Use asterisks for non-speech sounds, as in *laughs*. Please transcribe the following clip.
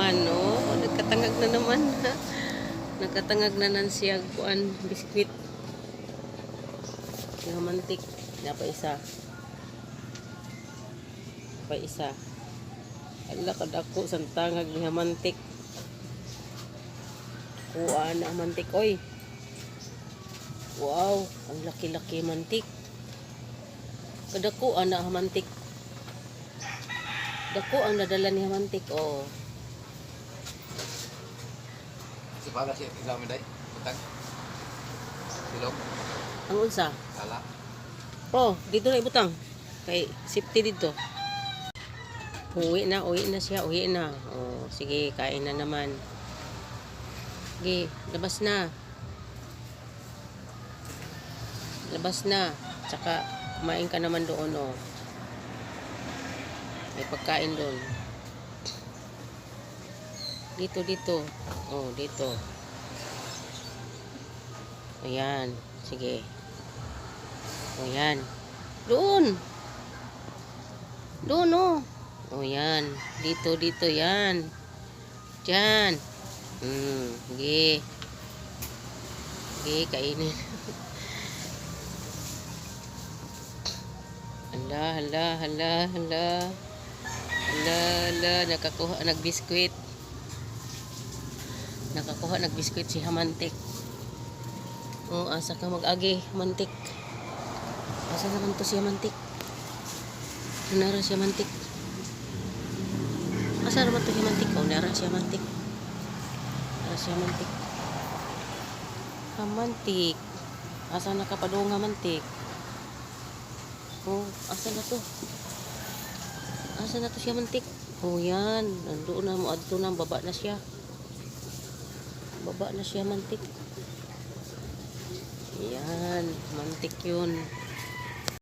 Ayan, oh, nagkatangag na naman. nagkatangag na nan siya kuan biskwit. Yung mantik. Na pa isa. Pa isa. Ala kadako sa tangag ni mantik. Kuan na mantik oy. Wow, ang laki-laki mantik. Kadako ana mantik. Dako ang nadala ni mantik oh. Si Paga siya examen day. Utang. Silog. Ang unsa? Kala. Oh, dito na ibutang. Kay safety dito. Uwi na, uwi na siya, uwi na. Oh, sige, kain na naman. Sige, labas na. Labas na. Tsaka, kumain ka naman doon, oh. May pagkain doon. Dito, dito. Oh, dito. Ayan. Sige. O yan. Doon. Doon oh. O yan. Dito, dito yan. Diyan. Hmm. Sige. Sige, kainin. *laughs* hala, hala, hala, hala. Hala, hala. Nakakuha, nagbiskwit. Nakakuha, nagbiskwit si Hamantik. O, asa ka mag-agi, Hamantik. Asa naman to siya mantik? Nara siya mantik. Asa naman to siya mantik? Oh, nara siya mantik. Nara siya mantik. Hamantik. Asa nakapadong mantik? Oh, asa na to? Asa na to siya mantik? Oh, yan. Nandoon na mo. Adto na. Baba na siya. Baba na siya mantik. Yan. Mantik yun.